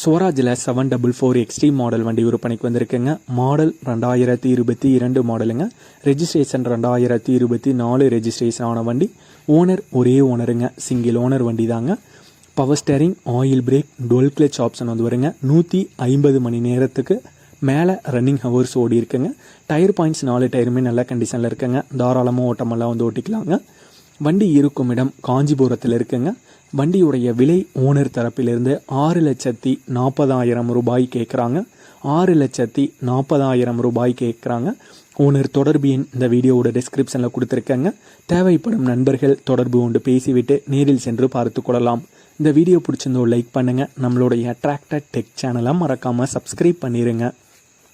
ஸ்வராஜில் seven double four extreme model வண்டி விற்பனைக்கு வந்திருக்குங்க. மாடல் ரெண்டாயிரத்தி இருபத்தி இரண்டு மாடலுங்க ரெஜிஸ்ட்ரேஷன் ரெண்டாயிரத்தி இருபத்தி நாலு ரெஜிஸ்ட்ரேஷன் ஆன வண்டி. ஓனர் ஒரே ஓனருங்க சிங்கிள் ஓனர் வண்டி தாங்க power steering oil brake dual clutch option வந்து வருங்க. நூற்றி ஐம்பது மணி நேரத்துக்கு மேலே ரன்னிங் ஹவர்ஸ் ஓடி இருக்குங்க டயர் பாயிண்ட்ஸ் நாலு டயருமே நல்ல கண்டிஷனில் இருக்குங்க. தாராளமாக ஓட்டமெல்லாம் வந்து ஓட்டிக்கலாங்க. வண்டி இருக்கும் இடம் காஞ்சிபுரத்தில் இருக்குங்க. வண்டியுடைய விலை ஓனர் தரப்பிலிருந்து ஆறு லட்சத்தி நாற்பதாயிரம் ரூபாய் கேட்குறாங்க. ஆறு லட்சத்தி நாற்பதாயிரம் ரூபாய் கேட்குறாங்க. ஓனர் தொடர்பு எண் இந்த வீடியோவோட டிஸ்கிரிப்ஷனில் கொடுத்துருக்கேங்க. தேவைப்படும் நண்பர்கள் தொடர்பு கொண்டு பேசிவிட்டு நேரில் சென்று பார்த்து கொள்ளலாம். இந்த வீடியோ பிடிச்சிருந்தோ லைக் பண்ணுங்கள் நம்மளுடைய அட்ராக்டட் டெக் சேனலை மறக்காமல் சப்ஸ்கிரைப் பண்ணிடுங்க